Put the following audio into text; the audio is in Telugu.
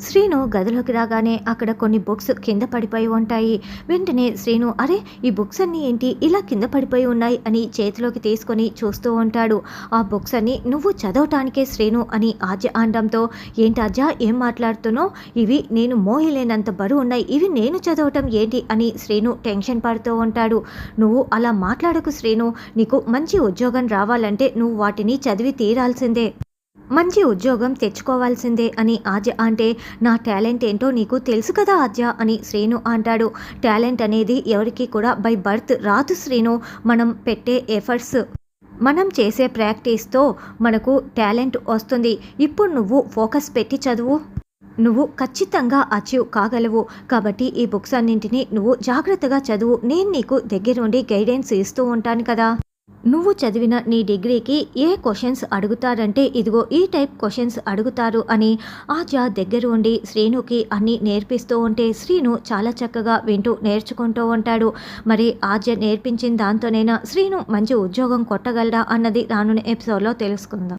శ్రీను గదిలోకి రాగానే అక్కడ కొన్ని బుక్స్ కింద పడిపోయి ఉంటాయి. వెంటనే శ్రీను అరే ఈ బుక్స్ అన్నీ ఏంటి? ఇలా కింద పడిపోయి ఉన్నాయి అని చేతిలోకి తీసుకొని చూస్తూ ఉంటాడు. ఆ బుక్స్ అన్ని నువ్వు చదవటానికే శ్రీను అని ఆజ్య అనడంతో ఏంటి ఆజ్య ఏం మాట్లాడుతున్నావు? ఇవి నేను మోయలేనంత బరువు ఉన్నాయి. ఇవి నేను చదవటం ఏంటి? అని శ్రీను టెన్షన్ పడుతూ ఉంటాడు. నువ్వు అలా మాట్లాడకు శ్రీను. నీకు మంచి ఉద్యోగం రావాలంటే నువ్వు వాటిని చదివి తీరాల్సిందే. మంచి ఉద్యోగం తెచ్చుకోవాల్సిందే అని ఆద్య అంటే నా టాలెంట్ ఏంటో నీకు తెలుసు కదా ఆద్య అని శ్రీను అంటాడు. టాలెంట్ అనేది ఎవరికి కూడా బై బర్త్ రాదు శ్రీను. మనం పెట్టే ఎఫర్ట్స్ మనం చేసే ప్రాక్టీస్తో మనకు టాలెంట్ వస్తుంది. ఇప్పుడు నువ్వు ఫోకస్ పెట్టి చదువు. నువ్వు ఖచ్చితంగా అచీవ్ కాగలవు. కాబట్టి ఈ బుక్స్ అన్నింటినీ నువ్వు జాగ్రత్తగా చదువు. నేను నీకు దగ్గరుండి గైడెన్స్ ఇస్తూ ఉంటాను కదా. నువ్వు చదివిన నీ డిగ్రీకి ఏ క్వశ్చన్స్ అడుగుతారంటే ఇదిగో ఈ టైప్ క్వశ్చన్స్ అడుగుతారు అని ఆజా దగ్గర ఉండి శ్రీనుకి అన్నీ నేర్పిస్తూ ఉంటే శ్రీను చాలా చక్కగా వింటూ నేర్చుకుంటూ ఉంటాడు. మరి ఆద్య నేర్పించిన దాంతోనైనా శ్రీను మంచి ఉద్యోగం కొట్టగలడా అన్నది రానున్న ఎపిసోడ్లో తెలుసుకుందాం.